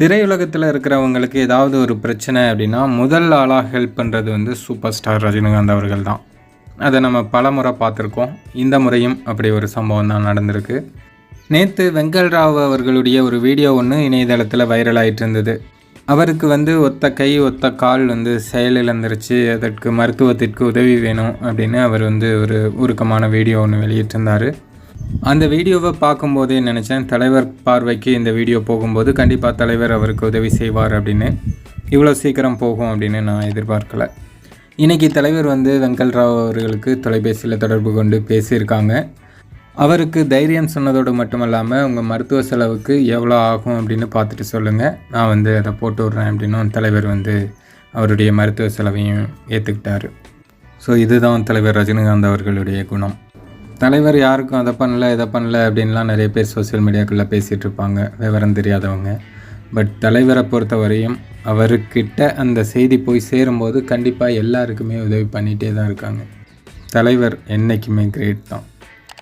திரையுலகத்தில் இருக்கிறவங்களுக்கு ஏதாவது ஒரு பிரச்சனை அப்படின்னா முதல் ஆளாக ஹெல்ப் பண்ணுறது வந்து சூப்பர் ஸ்டார் ரஜினிகாந்த் அவர்கள் தான். அதை நம்ம பல முறை பார்த்துருக்கோம். இந்த முறையும் அப்படி ஒரு சம்பவம் தான் நடந்திருக்கு. நேற்று வெங்கல் ராவ் அவர்களுடைய ஒரு வீடியோ ஒன்று இணையதளத்தில் வைரல் ஆயிட்டு இருந்தது. அவருக்கு வந்து ஒத்த கை ஒத்த கால் வந்து செயலிழந்துருச்சு அதற்கு மருத்துவத்திற்கு உதவி வேணும் அப்படின்னு அவர் வந்து ஒரு உருக்கமான வீடியோ ஒன்று வெளியிட்டிருந்தார். அந்த வீடியோவை பார்க்கும்போதே நினச்சேன் தலைவர் பார்வைக்கு இந்த வீடியோ போகும்போது கண்டிப்பாக தலைவர் அவருக்கு உதவி செய்வார் அப்படின்னு. இவ்வளோ சீக்கிரம் போகும் அப்படின்னு நான் எதிர்பார்க்கல. இன்றைக்கி தலைவர் வந்து வெங்கல் ராவ் அவர்களுக்கு தொலைபேசியில் தொடர்பு கொண்டு பேசியிருக்காங்க. அவருக்கு தைரியம் சொன்னதோடு மட்டும் இல்லாமல் உங்கள் மருத்துவ செலவுக்கு எவ்வளோ ஆகும் அப்படின்னு பார்த்துட்டு சொல்லுங்கள் நான் வந்து அதை போட்டு விட்றேன் அப்படின்னும் தலைவர் வந்து அவருடைய மருத்துவ செலவையும் ஏற்றுக்கிட்டார் ஸோ இதுதான் தலைவர் ரஜினிகாந்த் அவர்களுடைய குணம். தலைவர் யாருக்கும் அதை பண்ணல இதை பண்ணல அப்படின்லாம் நிறைய பேர் சோஷியல் மீடியாக்குள்ளே பேசிகிட்டு இருப்பாங்க விவரம் தெரியாதவங்க. பட் தலைவரை பொறுத்தவரையும் அவர்கிட்ட அந்த செய்தி போய் சேரும்போது கண்டிப்பாக எல்லாருக்குமே உதவி பண்ணிகிட்டே தான் இருக்காங்க. தலைவர் என்றைக்குமே கிரேட் தான்.